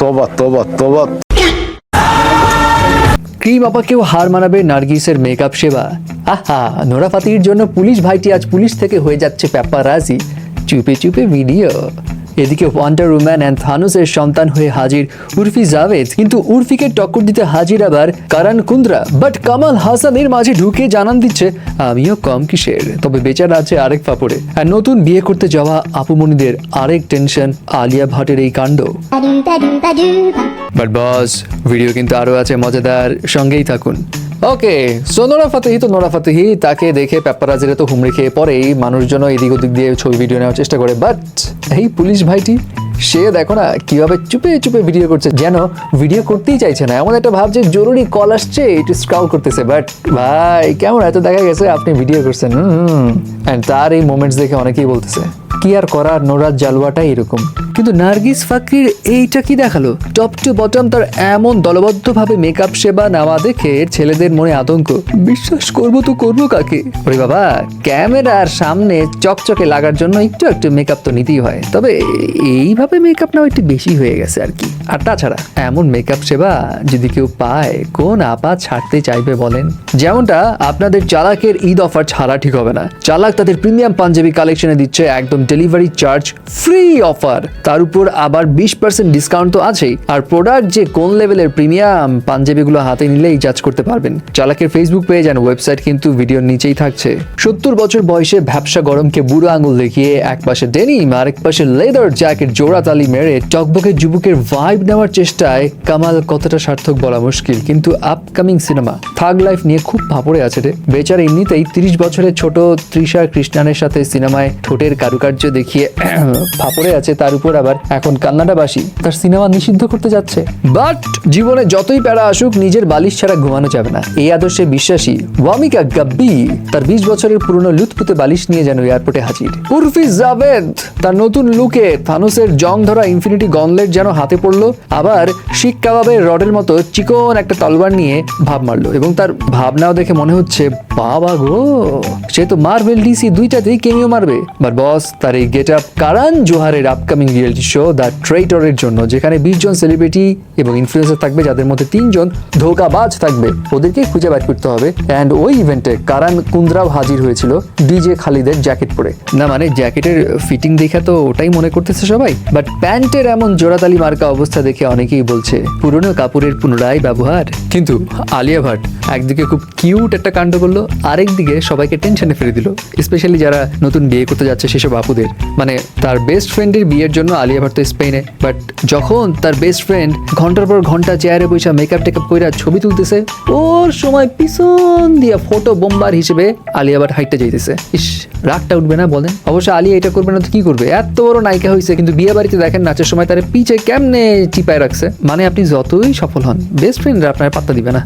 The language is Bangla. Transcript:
তবা তবা কি বাবা, কেউ হার মানাবে নার্গিসের মেকআপ সেবা? আহা নোরা ফাতির জন্য পুলিশ ভাইটি আজ পুলিশ থেকে হয়ে যাচ্ছে প্যাপারাজি। চুপে চুপে ভিডিও এদিকে ওয়ান্ডার উম্যান অ্যান্ড থানুসের সন্তান হয়ে হাজির উর্ফি জাভেদ। কিন্তু উর্ফিকে টক্কর দিতে হাজির আবার কারান কুন্দ্রা। বাট কামাল হাসানের মাঝে ঢুকে জানান দিচ্ছে আমিও কম কিসের? তবে বেচারা আছে আরেক ফাপড়ে। আর নতুন বিয়ে করতে যাওয়া আপুমণিদের আরেক টেনশন আলিয়া ভাটের এই কাণ্ড। বাট বস ভিডিও কিন্তু আরও আছে মজাদার। সঙ্গেই থাকুন। ওকে সো নোরা ফাতেহি তো নোরা ফাতেহি তাকে দেখে প্যাপারাজিরা তো হুমড়ি খেয়ে পরেই মানুষজন এদিক ওদিক দিয়ে ছবি ভিডিও নেওয়ার চেষ্টা করে। বাট এই পুলিশ ভাইটি, সে দেখো না কীভাবে চুপে চুপে ভিডিও করছে, যেন ভিডিও করতেই চাইছে না। এমন একটা ভাবছে জরুরি কল আসছে একটু স্ক্রল করতেছে। বাট ভাই, কেমন এত দেখা গেছে, আপনি ভিডিও করছেন অ্যান্ড তার এই মোমেন্টস দেখে অনেকেই বলতেছে কি আর করার নোরার জালুয়াটা এরকম। কিন্তু নার্গিস ফাকরির এইটা কি দেখাল? টপ টু বটম তার এমন দলবদ্ধভাবে মেকআপ সেবা নেওয়া দেখে ছেলেদের মনে আতঙ্ক। বিশ্বাস করব তো করব কাকে? ওরে বাবা, ক্যামেরার সামনে চকচকে লাগার জন্য একটু একটু মেকআপ তো নিতেই হয়। তবে এইভাবে মেকআপ নেওয়া একটু বেশি হয়ে গেছে আর কি। আর তাছাড়া এমন মেকআপ সেবা যদি কেউ পায়, কোন আপা ছাড়তে চাইবে বলেন? যেমনটা আপনাদের চালাকের ঈদ অফার ছাড়া ঠিক হবে না। চালাক তাদের প্রিমিয়াম পাঞ্জাবি কালেকশনে দিচ্ছে একদম ডেলিভারি চার্জ ফ্রি অফার তার উপর আবার বিশ পার্সেন্ট ডিসকাউন্ট তো আছেই। আর প্রোডাক্ট যে কোন লেভেলের প্রিমিয়াম পাঞ্জাবিগুলো হাতে নিলেই জাজ করতে পারবেন। চালাকের ফেসবুক পেজ অ্যান্ড ওয়েবসাইট কিন্তু ভিডিওর নিচেই থাকছে। সত্তর বছর বয়সে ভ্যাবসা গরমকে বুড়ো আঙুল দেখিয়ে এক পাশে ডেনিম আর এক পাশে লেদার জ্যাকেট জোড়া তালি মেরে টকবকে যুবকের ভাইব নেওয়ার চেষ্টায় কামাল কতটা সার্থক বলা মুশকিল, কিন্তু আপকামিং সিনেমা থাগ লাইফ নিয়ে খুব ভাপড়ে আছে রে। বেচার এমনিতেই তিরিশ বছরের ছোট তৃষা কৃষ্ণানের সাথে সিনেমায় ঠোঁটের কারুকার্য দেখিয়ে ভাপড়ে আছে, তার উপর আবার এখন কান্নাডাবাসী। তার সিনেমা নিষিদ্ধ করতে যাচ্ছে। বাট জীবনে যতই প্যারা আসুক, নিজের বালিশ ছাড়া ঘুমানো যাবে না। এই আদর্শে বিশ্বাসী ওয়ামিকা গাব্বি তার বিশ বছরের পুরনো লুৎপুতে বালিশ নিয়ে যেন এয়ারপোর্টে হাজির। উর্ফি জাভেদ তার নতুন লুকে থানুসের জং ধরা ইনফিনিটি গনলেট যেন হাতে পড়ল আবার শিক কাবাবের রডের মতো চিকন একটা তলবার নিয়ে ভাব মারলো এবং তার ভাবনাও দেখে মনে হচ্ছে, বাবা গো, সে তো মার্ভেল ডিসি দুইটাতেই কেমিও মারবে। বাট বস তার এই গেট আপ কারান জোহারের আপকামিং রিয়েলিটি শো দ্য ট্রেটরের জন্য, যেখানে বিশ জন সেলিব্রিটি এবং ইনফ্লুয়েন্সার থাকবে, যাদের মধ্যে তিনজন ধোকাবাজ থাকবে, ওদেরকে খুঁজে বের করতে হবে। অ্যান্ড ওই ইভেন্টে কারান কুন্দ্রাও হাজির হয়েছিল ডিজে খালিদের জ্যাকেট পরে। না মানে জ্যাকেটের ফিটিং দেখে তো ওটাই মনে করতেছে সবাই। বাট প্যান্টের এমন জোড়াতালি মার্কা অবস্থা দেখে অনেকেই বলছে, পুরনো কাপড়ের পুনরায় ব্যবহার? কিন্তু আলিয়া ভাট একদিকে খুব কিউট একটা কাণ্ড করল আরেকদিকে সবাইকে টেনশনে ফেলে দিল। স্পেশালি যারা নতুন বিয়ে করতে যাচ্ছে সেসব আপুদের। মানে তার বেস্ট ফ্রেন্ডের বিয়ের জন্য আলিয়া ভাট তো স্পেনে। বাট যখন তার বেস্ট ফ্রেন্ড ঘণ্টার পর ঘণ্টা চেয়ারে বসে মেকআপ টেকআপ কইরা ছবি তুলতেছে, ওর সময় পিছন দিয়া ফটো বোম্বার হিসেবে আলিয়া ভাট হাইটটা যাইতেছে। ইস, রাগটা উঠবে না বলেন? অবশ্য আলিয়া এটা করবে না তো কি করবে? এত বড় নায়িকা হয়েছে কিন্তু বিয়ে বাড়িতে দেখেন নাচের সময় তার পিছে কেমনে চিপায় রাখছে। মানে আপনি যতই সফল হন বেস্ট ফ্রেন্ডরা আপনার পাত্তা দিবে না।